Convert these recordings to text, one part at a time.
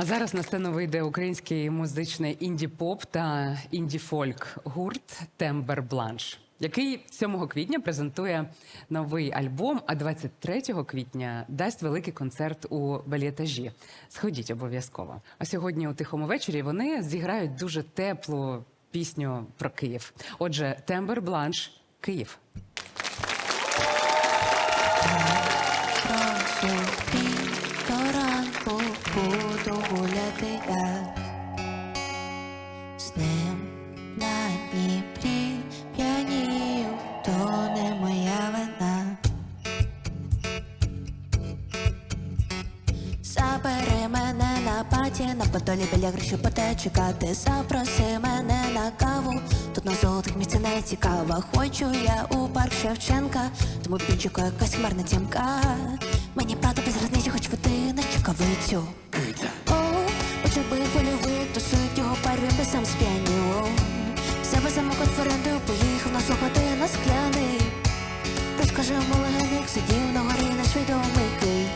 А зараз на сцену вийде український музичний інді-поп та інді-фольк гурт Тембер Бланш, який 7 квітня презентує новий альбом, а 23 квітня дасть великий концерт у бельєтажі. Сходіть обов'язково. А сьогодні у тихому вечорі вони зіграють дуже теплу пісню про Київ. Отже, Тембер Бланш, Київ. З ним на Дніпрі п'янію, то не моя вина. Забери мене на паті, на подолі біля гроші поте чекати. Запроси мене на каву. Тут на золотих місця не цікаво. Хочу я у парк Шевченка, тому пінчику якась хмарна тямка. Мені правда без різниці, хоч води на чекавицю. О, очі би польовий, то суть його парві би сам сп'янів. Себе замок орендою поїхав на слухати на скляний. Розкажи як сидів на горі наш відомий.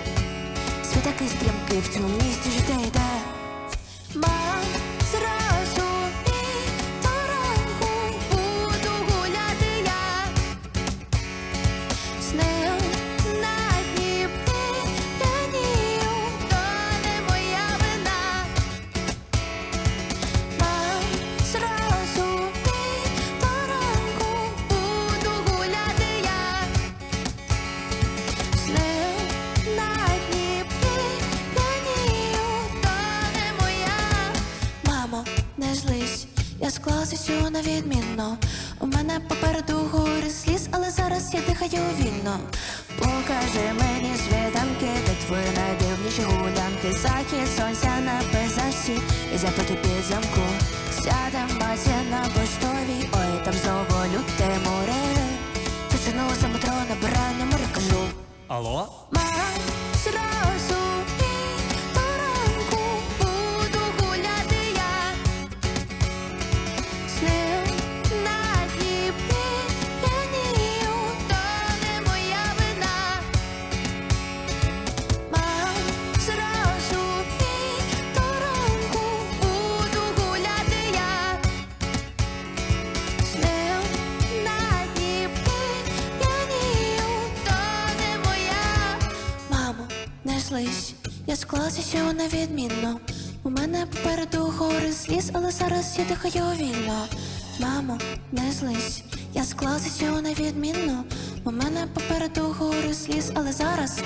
Світ такий стрімкий в цьому я склався на відмінно. У мене попереду гори сліз, але зараз я дихаю вільно. Покажи мені світанки, де твої найдивніші гулянки. Захід сонця на пейзажці, і запити під замку. Сядем баці на поштовій, я склався сього на відмінно. У мене попереду гори сліз, але зараз я дихаю вільно. Мамо, не злись, я склався сього на відмінно. У мене попереду гори сліз, але зараз